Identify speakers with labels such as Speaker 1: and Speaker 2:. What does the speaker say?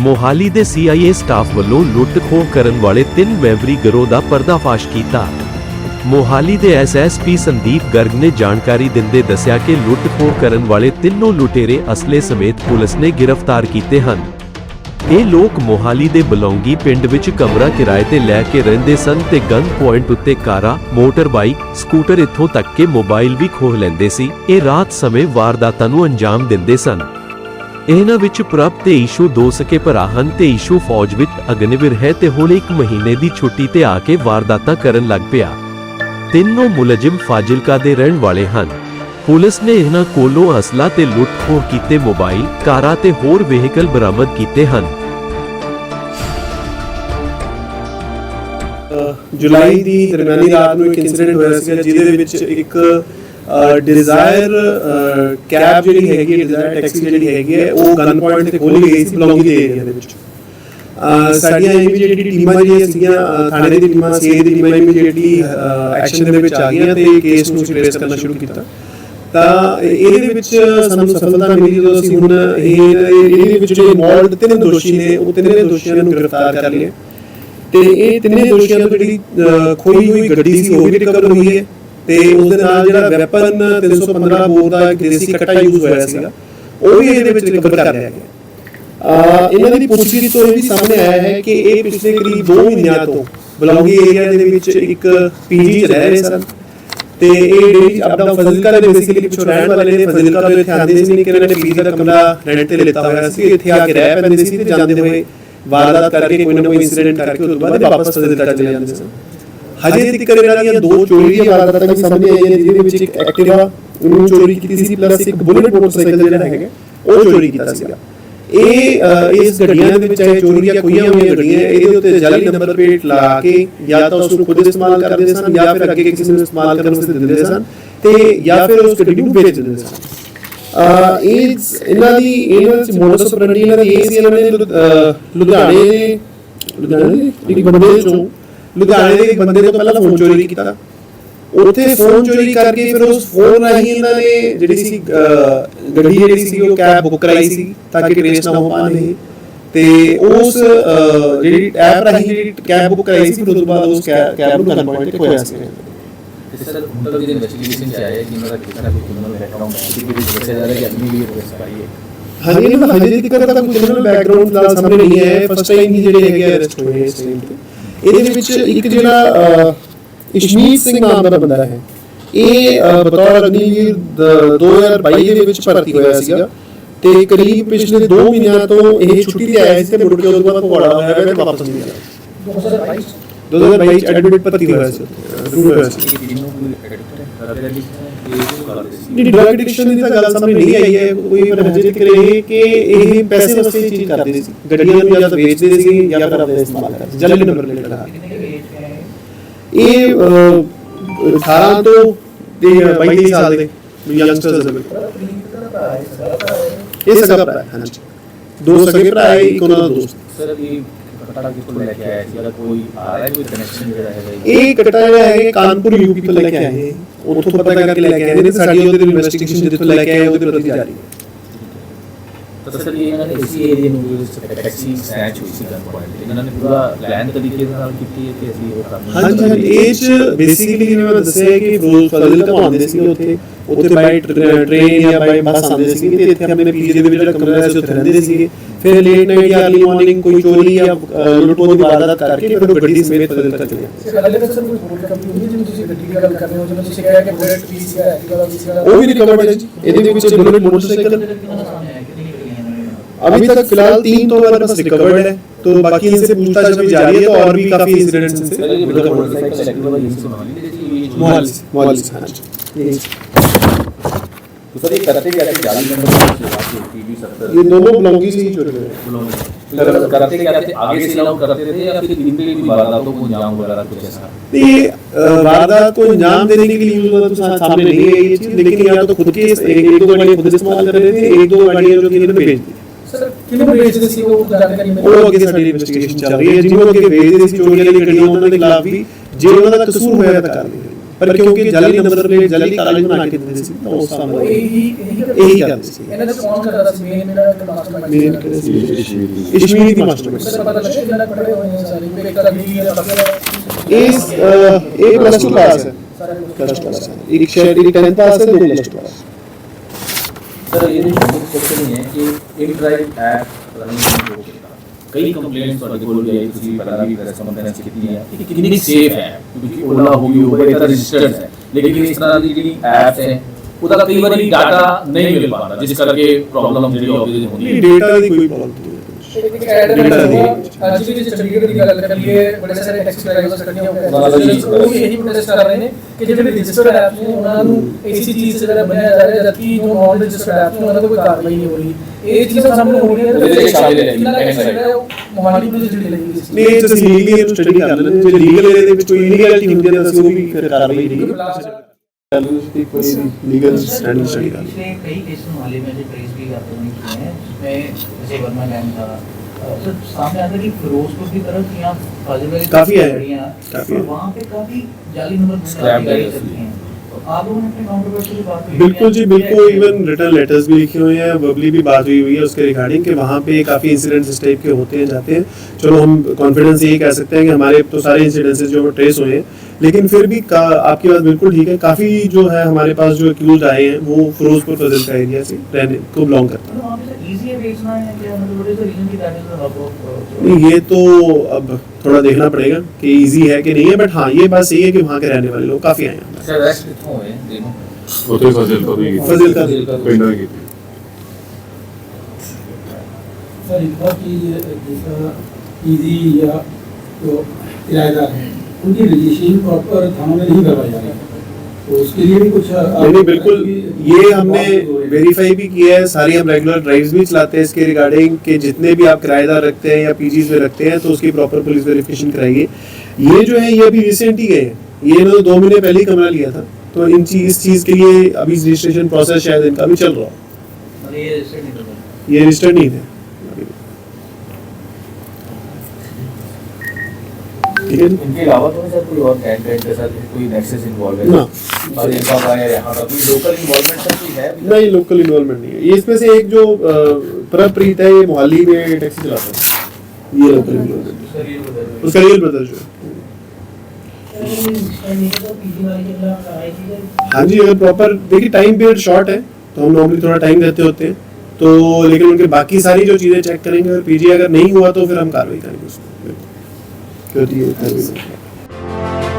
Speaker 1: ਮੋਹਾਲੀ ਦੇ CIA staff ਵੱਲੋਂ ਲੁੱਟ-ਖੋਹ ਕਰਨ ਵਾਲੇ ਤਿੰਨ ਮੈਂਬਰੀ ਗਰੋਹ ਦਾ ਪਰਦਾਫਾਸ਼ ਕੀਤਾ। ਮੋਹਾਲੀ ਦੇ ਐਸਐਸਪੀ ਸੰਦੀਪ ਗਰਗ ਨੇ ਜਾਣਕਾਰੀ ਦਿੰਦੇ ਦੱਸਿਆ ਕਿ ਲੁੱਟ-ਖੋਹ ਕਰਨ ਵਾਲੇ ਤਿੰਨੋਂ ਲੁਟੇਰੇ ਅਸਲੇ ਸਮੇਤ ਪੁਲਿਸ ਨੇ ਗ੍ਰਿਫਤਾਰ ਕੀਤੇ ਹਨ। ਇਹ ਲੋਕ ਮੋਹਾਲੀ ਦੇ ਬਲੌਂਗੀ ਪਿੰਡ ਵਿੱਚ ਕਮਰਾ ਕਿਰਾਏ ਤੇ ਲੈ ਕੇ ਰਹਿੰਦੇ ਸਨ ਤੇ ਗਨ ਪੁਆਇੰਟ ਉੱਤੇ ਕਾਰਾਂ, ਮੋਟਰ ਬਾਈਕ, ਸਕੂਟਰ ਇੱਥੋਂ ਤੱਕ ਕਿ ਮੋਬਾਈਲ ਵੀ ਖੋਹ ਲੈਂਦੇ ਸੀ। ਇਹ ਰਾਤ ਸਮੇਂ ਵਾਰਦਾਤਾਂ ਨੂੰ ਅੰਜਾਮ ਦਿੰਦੇ ਸਨ। ਇਹਨਾਂ ਵਿੱਚ ਪ੍ਰਭ ਤੇ ਈਸ਼ੂ ਦੋ ਸਕੇ ਭਰਾ ਹਨ ਤੇ ਈਸ਼ੂ ਫੌਜ ਵਿੱਚ ਅਗਨਿਵਰ ਹੈ ਤੇ ਹੁਣ ਇੱਕ ਮਹੀਨੇ ਦੀ ਛੁੱਟੀ ਤੇ ਆ ਕੇ ਵਾਰਦਾਤਾਂ ਕਰਨ ਲੱਗ ਪਿਆ। ਤਿੰਨੋਂ ਮੁਲਜ਼ਮ ਫਾਜ਼ਿਲਕਾ ਦੇ ਰਹਿਣ ਵਾਲੇ ਹਨ। ਪੁਲਿਸ ਨੇ ਇਹਨਾਂ ਕੋਲੋਂ ਅਸਲਾ ਤੇ ਲੁੱਟ-ਖੋਹ ਕੀਤੇ ਮੋਬਾਈਲ, ਕਾਰਾਂ ਤੇ ਹੋਰ ਵਹੀਕਲ ਬਰਾਮਦ ਕੀਤੇ ਹਨ।
Speaker 2: ਜੁਲਾਈ ਦੀ ਦਰਮਿਆਨੀ ਰਾਤ ਨੂੰ ਇੱਕ ਇਨਸੀਡੈਂਟ ਹੋਇਆ ਸੀਗਾ ਜਿਹਦੇ ਵਿੱਚ ਇੱਕ ਡਿਜ਼ਾਇਰ ਕੈਬ ਜਿਹੜੀ ਹੈਗੀ ਡਿਜ਼ਾਇਰ ਟੈਕਸੀ ਜਿਹੜੀ ਹੈਗੀ ਹੈ ਉਹ ਗਨ ਪੁਆਇੰਟ ਤੇ ਖੋਲੀ ਗਈ ਸੀ ਬਲੌਂਗੀ ਦੇ ਏਰੀਆ ਦੇ ਵਿੱਚ। ਅ, ਸਾਡੀਆਂ ਇਮੀਡੀਏਟਲੀ ਟੀਮਾਂ ਜਿਹੜੀਆਂ ਸੀਗੀਆਂ ਥਾਣੇ ਦੀ ਟੀਮਾਂ ਸੀ ਦੀ ਟੀਮਾਂ ਇਮੀਡੀਏਟਲੀ ਐਕਸ਼ਨ ਦੇ ਵਿੱਚ ਆ ਗਈਆਂ ਤੇ ਕੇਸ ਨੂੰ ਟ੍ਰੇਸ ਕਰਨਾ ਸ਼ੁਰੂ ਕੀਤਾ। ਤਾਂ ਇਹਦੇ ਵਿੱਚ ਸਾਨੂੰ ਸਫਲਤਾ ਮਿਲੀ ਜਦੋਂ ਅਸੀਂ ਹੁਣ ਇਹ ਇਹਦੇ ਵਿੱਚ ਜਿਹੜੇ ਇਨਵੋਲਡ ਤਿੰਨ ਦੋਸ਼ੀ ਨੇ ਉਹ ਤਿੰਨੇ ਦੋਸ਼ੀਆਂ ਨੂੰ ਗ੍ਰਿਫਤਾਰ ਕਰ ਲਿਆ। ਤੇ ਇਹ ਤਿੰਨੇ ਦੋਸ਼ੀਆਂ ਤੋਂ ਜਿਹੜੀ ਖੋਈ ਹੋਈ ਗੱਡੀ ਸੀ ਉਹ ਵੀ ਰਿਕਵਰ ਹੋਈ ਹੈ। ਤੇ ਉਸ ਦੇ ਨਾਲ ਜਿਹੜਾ ਵੈਪਨ 315 ਬੋਰ ਦਾ ਇੱਕ ਦੇਸੀ ਕਟਾ ਯੂਜ਼ ਹੋਇਆ ਸੀਗਾ, ਉਹ ਵੀ ਇਹਦੇ ਵਿੱਚ ਰਿਕਵਰ ਕਰ ਲਿਆ ਗਿਆ। ਆ, ਇਹਨਾਂ ਦੀ ਪੁੱਛਗਿੱਛ ਤੋਂ ਇਹ ਵੀ ਸਾਹਮਣੇ ਆਇਆ ਹੈ ਕਿ ਇਹ ਪਿਛਲੇ ਕਰੀਬ 2 ਮਹੀਨਿਆਂ ਤੋਂ ਬਲੌਂਗੀ ਏਰੀਆ ਦੇ ਵਿੱਚ ਇੱਕ ਪੀਜੀ 'ਚ ਰਹਿ ਰਹੇ ਸਨ ਤੇ ਇਹ ਡੇਲੀ ਅਪਡਾਊਨ ਫਜ਼ਿਲਕਾ ਦੇ ਬੇਸਿਕਲੀ ਪਿਛੋਂ ਰਹਿਣ ਵਾਲੇ ਨੇ, ਫਜ਼ਿਲਕਾ ਤੋਂ ਇੱਥੇ ਆਉਂਦੇ ਸੀ ਕਿ ਇਹਨਾਂ ਨੇ ਪੀਜੀ ਦਾ ਕਮਰਾ ਰੈਂਟ ਤੇ ਲਿੱਤਾ ਹੋਇਆ ਸੀ, ਇੱਥੇ ਆ ਕੇ ਰਹਿ ਪੈਂਦੇ ਸੀ ਤੇ ਜਾਂਦੇ ਹੋਏ ਵਾਰਦਾਤ ਕਰਕੇ ਕੋਈ ਨਾ ਕੋਈ ਇਨਸੀਡੈਂਟ ਕਰਕੇ ਉਸ ਤੋਂ ਬਾਅਦ ਇਹ ਵਾਪਸ ਫਜ਼ਿਲਕਾ ਚਲੇ ਜਾਂਦੇ ਸਨ। ਹਜੇ ਤੱਕ ਇਹਨਾਂ ਦੀਆਂ ਦੋ ਚੋਰੀ ਦੀਆਂ ਵਾਰਦਾਤਾਂ ਵੀ ਸਾਹਮਣੇ ਆਈਆਂ ਨੇ ਜਿਹਦੇ ਵਿੱਚ ਇੱਕ ਐਕਟਿਵਾ ਉਹਨੂੰ ਚੋਰੀ ਕੀਤੀ ਸੀ ਪਲੱਸ ਇੱਕ ਬੁਲਟ ਮੋਟਰਸਾਈਕਲ ਜਿਹੜਾ ਹੈਗਾ ਉਹ ਚੋਰੀ ਕੀਤਾ ਸੀਗਾ। ਇਹ ਇਸ ਗੱਡੀਆਂ ਦੇ ਵਿੱਚ ਚਾਹੇ ਚੋਰੀ ਦੀਆਂ ਖੋਈਆਂ ਹੋਈਆਂ ਗੱਡੀਆਂ ਇਹਦੇ ਉੱਤੇ ਜਾਲੀ ਨੰਬਰ ਪਲੇਟ ਲਾ ਕੇ ਜਾਂ ਤਾਂ ਉਸ ਨੂੰ ਖੁਦ ਇਸਤੇਮਾਲ ਕਰਦੇ ਸਨ ਜਾਂ ਫਿਰ ਅੱਗੇ ਕਿਸੇ ਨੂੰ ਇਸਤੇਮਾਲ ਕਰਨ ਵਾਸਤੇ ਦਿੰਦੇ ਸਨ ਤੇ ਜਾਂ ਫਿਰ ਉਸ ਗੱਡੀ ਨੂੰ ਵੇਚ ਦਿੰਦੇ ਸਨ। ਇਹ ਇਹਨਾਂ ਦੀ ਇਹਨਾਂ ਦੀ ਮੋਡਸ ਇਹਨਾਂ ਦੀ ਇਹ ਸੀ ਇਹਨਾਂ ਨੇ ਲੁ- ਅ, ਲੁਧਿਆਣੇ ਲੁਧਿਆਣੇ ਦੇ ਇੱਕ ਬੰਦੇ ਚੋਂ ਲੁਧਿਆਣੇ ਦੇ ਇੱਕ ਬੰਦੇ ਤੋਂ ਪਹਿਲਾਂ ਫੋਨ ਚੋਰੀ ਕੀਤਾ। ਉੱਥੇ ਫੋਨ ਚੋਰੀ ਕਰਕੇ ਫਿਰ ਉਸ ਫੋਨ ਰਾਹੀਂ ਇਹਨਾਂ ਨੇ ਜਿਹੜੀ ਸੀ ਗੱਡੀ ਜਿਹੜੀ ਸੀ ਉਹ ਕੈਬ ਬੁੱਕ ਕਰਾਈ ਸੀ ਤਾਂ ਕਿ ਟ੍ਰੇਸ ਨਾ ਹੋ ਪਾਣ ਤੇ ਉਸ ਜਿਹੜੀ ਐਪ ਰਾਹੀਂ ਜਿਹੜੀ ਕੈਬ ਬੁੱਕ ਕਰਾਈ ਸੀ ਫਿਰ ਉਸ ਤੋਂ ਬਾਅਦ ਉਸ ਕੈਬ ਨੂੰ ਗਨ ਪੁਆਇੰਟ ਤੇ ਖੋਇਆ ਸੀ।
Speaker 3: ਸਰ ਹੁਣ ਤੱਕ ਇਨਵੈਸਟੀਗੇਸ਼ਨ ਚ ਆਇਆ ਹੈ ਕਿ ਇਹਨਾਂ ਦਾ ਕਿਸ ਕੋਈ ਕ੍ਰਿਮੀਨਲ ਬੈਕਗ੍ਰਾਉਂਡ ਹੈ ਕਿ ਵੀ ਦੱਸਿਆ ਜਾ ਰਿਹਾ ਹੈ ਕਿ ਆਪਣੀ ਵੀ ਅਰੈਸਟ ਪਾਈ ਹੈ।
Speaker 2: ਹਾਂਜੀ ਇਹਨਾਂ ਦਾ ਹਜੇ ਤੱਕ ਤਾਂ ਕੋਈ ਕ੍ਰਿਮੀਨਲ ਬੈਕਗ੍ਰਾਉਂਡ ਨਾਲ ਸਾਹਮਣੇ ਨਹੀਂ ਹੈ ਫਸਟ ਟਾਈਮ ਹੀ ਜਿਹੜੇ ਹੈਗੇ ਅਰੈਸਟ ਹੋਏ ਇਸ ਟਾਈਮ ਤੇ। ਇਹਦੇ ਵਿੱਚ ਇੱਕ ਜਿਹੜਾ ਇਸ਼ਮੀਤ ਸਿੰਘ ਨਾਮ ਦਾ ਬੰਦਾ ਹੈ। ਇਹ ਬਤੌਰ ਅਗਨੀਵੀਰ ਦ- 2022 ਦੇ ਵਿੱਚ ਭਰਤੀ ਹੋਇਆ ਸੀਗਾ ਤੇ ਕਰੀਬ ਪਿਛਲੇ 2 ਮਹੀਨਿਆਂ ਤੋਂ ਇਹ ਛੁੱਟੀ ਤੇ ਆਇਆ ਸੀ ਤੇ ਮੁੜ ਕੇ ਤੋਂ ਬਾਅਦ ਭਗੌੜਾ ਹੋਇਆ ਹੈ ਤੇ ਵਾਪਸ ਨਹੀਂ ਆਇਆ। 2022 ਐਡਮਿਟ ਭਰਤੀ ਹੋਇਆ ਸੀ। ਅਪਰੂਵ ਹੋਇਆ ਸੀ। ਜਿਹੜੀ ਡਰਗ ਐਡਿਕਸ਼ਨ ਦੀ ਤਾਂ ਗੱਲ ਸਾਹਮਣੇ ਨਹੀਂ ਆਈ ਹੈ, ਕੋਈ ਪਰ ਹਜੇ ਤੱਕ ਇਹ ਕਿ ਇਹ ਪੈਸੇ ਵਾਸਤੇ ਇਹ ਚੀਜ਼ ਕਰਦੇ ਸੀ। ਗੱਡੀਆਂ ਨੂੰ ਜਾਂ ਵੇਚਦੇ ਸੀ ਜਾਂ ਫਿਰ ਆਪਣੇ ਇਸਤੇਮਾਲ ਕਰਦੇ ਜਲਦੀ ਨੰਬਰ ਪਲੇਟ ਲਗਾ ਇਹ 18 ਤੋਂ 22 ਸਾਲ ਦੇ ਯੰਗਸਟਰਸ ਦੇ ਇਹ ਸਗਾ ਭਰਾ ਹਾਂਜੀ। ਦੋ ਸਗੇ ਭਰਾ ਇੱਕ ਉਹਨਾਂ ਦਾ ਦੋਸਤ।
Speaker 3: ਸਰ ਇਹ ਪਤਾ ਕਿ ਕੋਈ ਲੈ ਕੇ ਆਇਆ ਸੀ? ਜਾਂ ਕੋਈ ਆ ਰਿਹਾ ਹੈ, ਕੋਈ ਕਨੈਕਸ਼ਨ ਜਿਹੜਾ ਹੈਗਾ ਇਹ?
Speaker 2: ਇਹ ਕਟਾ ਜਿਹੜਾ ਹੈ ਕਾਨਪੁਰ ਯੂਪੀ ਤੋਂ ਲੈ ਕੇ ਆਏ। ਨੇ ਉੱਥੋਂ ਪਤਾ ਕਰਕੇ ਲੈ ਕੇ ਆਏ। ਨੇ ਤੇ ਸਾਡੀ ਉਹਦੇ ਇਨਵੈਸਟੀਗੇਸ਼ਨ ਜਿੱਥੋਂ ਲੈ ਕੇ ਆਏ, ਉਹਦੇ ਪ੍ਰਤੀ ਜਾਰੀ ਹੈ।
Speaker 3: ਤਾਂ ਸਰ ਇਹ ਇਹਨਾਂ ਨੇ ਇਸੀ ਏਰੀਆ ਨੂੰ ਟੈਕਸੀ ਸਨੈਚ ਹੋਈ ਸੀ ਗਨ ਪੁਆਇੰਟ ਇਹਨਾਂ ਨੇ ਪੂਰਾ ਪਲਾਨ ਤਰੀਕੇ ਦੇ ਨਾਲ ਕੀਤੀ ਹੈ ਕਿ ਅਸੀਂ ਉਹ ਕੰਮ
Speaker 2: ਹਾਂਜੀ। ਇਹ ਚ ਬੇਸਿਕਲੀ ਜਿਵੇਂ ਮੈਂ ਦੱਸਿਆ ਕਿ ਰੋਜ਼ ਫਜ਼ਲ ਤੋਂ ਆਉਂਦੇ ਸੀ ਉੱਥੇ। ਉੱਥੇ ਬਾਈ ਟ੍ਰੇਨ ਜਾਂ ਬਾਈ ਬੱਸ ਆਉਂਦੇ ਸੀ ਤੇ ਇੱਥੇ ਆਪਣੇ ਪੀਜੀ ਦੇ ਵਿੱਚ ਜਿਹੜਾ ਕਮਰਾ ਸੀ ਉੱਥੇ ਰਹਿੰਦੇ ਸੀਗੇ। ਫਿਰ ਲੇਟ ਨਾਈਟ ਜਾਂ ਅਰਲੀ ਮਾਰਨਿੰਗ ਕੋਈ ਚੋਰੀ ਜਾਂ ਲੁੱਟ ਦੀ ਵਾਰਦਾਤ ਕਰਕੇ ਫਿਰ ਉਹ ਗੱਡੀ ਸਮੇਤ ਫਜ਼ਲ ਤੱਕ ਚਲੇ ਜਾਂਦੇ
Speaker 4: ਅਗਲੇ ਵਿੱਚ ਸਰ ਕੋਈ ਹੋਰ ਕੰਪਨੀ ਹੁੰਦੀ ਜਿਵੇਂ ਤੁਸੀਂ ਗੱਡੀ ਦੀ ਗੱਲ ਕਰ ਰਹੇ ਹੋ ਜਿਵੇਂ ਤੁਸੀਂ ਕਿਹਾ ਕਿ ਬੁਲਟ ਵੀ ਸੀ ਐਕਟਿਵਾ ਵੀ ਸੀ
Speaker 2: ਉਹ ਵੀ ਰਿਕਵਰਡ ਹੈ ਜੀ। ਇਹਦੇ ਵਿੱਚ ਬੁਲਟ ਮੋਟਰਸਾਈਕਲ अभी तक फिलहाल तीन तो हमारे पास रिकवर्ड है तो बाकी इनसे पूछताछ भी जारी है तो और भी काफी इंसिडेंट्स इनसे मोहाली मोहाली
Speaker 3: तो सर ये करते क्या थे जाली नंबर की बात होती भी सर
Speaker 2: ये दोनों बिलोंगी से ही जुड़े हैं
Speaker 3: करते क्या थे आगे से लाओ करते थे या फिर दिन पे भी वारदातों को अंजाम वगैरह कुछ ऐसा
Speaker 2: नहीं वारदात को अंजाम देने के लिए यूज हुआ तो सामने नहीं है ये चीज लेकिन या तो खुद के एक दो गाड़ियां खुद इस्तेमाल कर रहे थे एक दो गाड़ियां जो कि इन्होंने भेज दी
Speaker 4: ਕਿਹਨੂੰ ਵੇਚਦੇ ਸੀ? ਉਹ ਜਾਣਕਾਰੀ
Speaker 2: ਉਹ
Speaker 4: ਮਿਲੀ
Speaker 2: ਅੱਗੇ ਸਾਡੀ ਇਨਵੈਸਟੀਗੇਸ਼ਨ ਚੱਲ ਰਹੀ ਹੈ। ਜਿਹਨੂੰ ਅੱਗੇ ਵੇਚਦੇ ਸੀ ਚੋਰੀ ਵਾਲੀ ਗੱਡੀਆਂ ਉਹਨਾਂ ਦੇ ਖਿਲਾਫ ਵੀ। ਜੇ ਉਹਨਾਂ ਦਾ ਕਸੂਰ ਹੋਇਆ ਤਾਂ ਕਾਰਵਾਈ ਹੋਏਗੀ ਪਰ ਕਿਉਂਕਿ ਜਾਲੀ ਨੰਬਰ ਪਲੇਟ ਜਾਲੀ ਕਾਗਜ਼ ਬਣਾ ਕੇ ਦਿੰਦੇ ਸੀ ਤਾਂ ਉਸ ਨਾਲ
Speaker 4: ਇਹੀ ਇਹੀ
Speaker 2: ਕਰਦੇ ਸੀ।
Speaker 4: ਇਹਨਾਂ ਦਾ ਕੌਣ ਕਰਦਾ ਸੀ? ਮੇਨ ਮੇਰਾ ਮਾਸਟਰ
Speaker 2: ਮੇਨ ਕਿਹੜੇ ਸੀ? ਇਸ਼ਮੀਰੀ ਦੀ ਮਾਸਟਰ
Speaker 4: ਸਰ ਪਤਾ ਲੱਗਿਆ ਕਿ ਇਹਨਾਂ ਪੜੇ ਹੋਏ ਨੇ ਸਾਰੇ। ਇੱਕ ਦਾ ਵੀ ਹੈ
Speaker 2: ਇਸ ਇਹ ਪਲੱਸ 2 ਪਾਸ ਹੈ। ਪਲੱਸ 2 ਪਾਸ ਹੈ। ਇੱਕ ਸ਼ਾਇਦ ਇੱਕ 10 ਪਾਸ ਹੈ ਦੋ ਪਲੱਸ 2 ਪਾਸ
Speaker 3: ਸਰ ਇਹ ਇੱਕ ਕੁਐਸਚਨ ਹੀ ਹੈ ਕਿ ਇਨ ਡਰਾਈਵ ਐਪ ਰਨਿੰਗ ਹੋ ਗਿਆ ਕਈ ਕੰਪਲੇਂਟਸ ਤੁਹਾਡੇ ਕੋਲ ਵੀ ਆਈ, ਤੁਸੀਂ ਪਹਿਲਾਂ ਵੀ ਪ੍ਰੈਸ ਕਾਨਫਰੰਸ ਕੀਤੀ ਹੈ ਕਿ ਕਿੰਨੀ ਸੇਫ ਹੈ, ਕਿਉਂਕਿ ਓਲਾ ਹੋ ਗਈ ਉਬਰ ਇਹ ਤਾਂ ਰਜਿਸਟਰਡ ਹੈ। ਲੇਕਿਨ ਇਸ ਤਰ੍ਹਾਂ ਦੀ ਜਿਹੜੀ ਐਪ ਹੈ, ਉਹਦਾ ਕਈ ਵਾਰੀ ਡਾਟਾ ਨਹੀਂ ਮਿਲ ਪਾਉਂਦਾ, ਜਿਸ ਕਰਕੇ ਪ੍ਰੋਬਲਮ ਜਿਹੜੀ ਆਫਿਸ ਹੁੰਦੀ
Speaker 2: ਨਹੀਂ
Speaker 3: ਹੈ
Speaker 2: ਡੇਟਾ ਦੀ ਕੋਈ ਪ੍ਰੋਬਲਮ ਨਹੀਂ। ਹੈ
Speaker 4: ਇੱਕ ਐਡ ਅੱਜ ਵੀ ਜੇ ਚੰਡੀਗੜ੍ਹ ਦੀ ਗੱਲ ਕਰੀਏ ਬੜੇ ਸਾਰੇ ਟੈਕਸੀ ਡਰਾਈਵਰਸ ਇਕੱਠੇ ਹੋ ਕੇ ਉਹ ਵੀ ਇਹੀ ਪ੍ਰੋਟੈਸਟ ਕਰ ਰਹੇ ਨੇ ਕਿ ਜਿਹੜੇ ਰਜਿਸਟਰਡ ਐਪ ਨੇ ਉਹਨਾਂ ਨੂੰ ਐਸੀ ਚੀਜ਼ ਜਿਹੜਾ ਬਣਾਇਆ ਜਾ ਰਿਹਾ ਜਦਕਿ ਜੋ ਨਾਨ ਰਜਿਸਟਰਡ ਐਪ ਨੇ ਉਹਨਾਂ ਤੇ ਕੋਈ ਕਾਰਵਾਈ ਨਹੀਂ ਹੋ ਰਹੀ। ਇਹ ਚੀਜ਼ਾਂ ਸਾਹਮਣੇ ਹੋ ਰਹੀਆਂ
Speaker 3: ਵਿੱਚ
Speaker 4: ਉਹ ਮੋਹਾਲੀ ਪੁਲਿਸ ਜਿਹੜੀ ਲੱਗੀ ਸੀ।
Speaker 2: ਨਹੀਂ ਤੁਸੀਂ ਲੀਗਲੀ ਸਟੱਡੀ ਕਰ ਲੈਣਾ ਜੇ ਲੀਗਲ ਇਹਦੇ ਵਿੱਚ ਕੋਈ ਇਲੀਗੈਲਿਟੀ ਹੁੰਦੀ ਹੈ ਤਾਂ ਅਸੀਂ ਉਹ ਵੀ ਫਿਰ ਕਾਰਵਾਈ ਨਹੀਂ काफ़ी है। बिल्कुल जी बिल्कुल। इवन रिटर्न लेटर्स भी लिखे हुए हैं बबली भी बात हुई हुई है उसके रिगार्डिंग कि वहाँ पे काफ़ी इंसिडेंट्स इस टाइप के होते हैं जाते हैं। चलो हम कॉन्फिडेंस यही कह सकते हैं कि हमारे तो सारे इंसिडेंसेस जो ट्रेस हुए हैं लेकिन फिर भी का, आपकी बात बिल्कुल ठीक है। काफ़ी जो है हमारे पास जो अक्यूज आए हैं वो फिरोजपुर फजल का एरिया से रहने को बिलोंग करता है। नहीं ये तो अब थोड़ा देखना पड़ेगा कि इजी है कि नहीं है बट हाँ ये बात सही है कि वहाँ के रहने वाले लोग काफ़ी आए हैं। फजल का
Speaker 5: सर इनका कि जैसा इजी या तो किराएदार है। उनकी रजिस्ट्रेशन प्रॉपर थानों में नहीं करवाई जा रही। तो उसके लिए भी कुछ
Speaker 2: नहीं बिल्कुल। ये हमने वेरीफाई भी किया है सारी हम रेगुलर ड्राइव्स भी चलाते हैं इसके रिगार्डिंग कि जितने भी आप किराएदार रखते हैं या पीजीज में रखते हैं तो उसकी प्रॉपर पुलिस वेरिफिकेशन कराइए ये जो है ये अभी रिसेंट ही गए हैं। ये इन्होंने दो महीने पहले ही कमरा लिया था। तो इन चीज़ इस चीज़ के लिए अभी रजिस्ट्रेशन प्रोसेस शायद इनका भी चल रहा हो।
Speaker 6: ये रजिस्टर्ड नहीं
Speaker 2: थे।
Speaker 3: इनके अलावा तो नहीं सर कोई और कैंडिडेट के साथ कोई नेक्सस इन्वॉल्व है?
Speaker 2: ना।
Speaker 3: और इनका हमारे यहाँ का कोई लोकल इन्वॉल्वमेंट सर कोई है
Speaker 2: नहीं लोकल इन्वॉल्वमेंट नहीं है। इसमें से एक जो प्रप्रीत है ये मोहाली में टैक्सी चलाता है। ये लोकल इन्वॉल्वमेंट
Speaker 6: ये बताइए
Speaker 2: उसका रियल ब्रदर जो है। हाँ जी अगर प्रॉपर देखिए टाइम पीरियड शॉर्ट है तो हम नॉर्मली थोड़ा टाइम देते होते हैं। तो लेकिन उनके बाकी सारी जो चीज़ें चेक करेंगे अगर पीजी अगर नहीं हुआ तो फिर हम कार्रवाई करेंगे उसको। Good to you.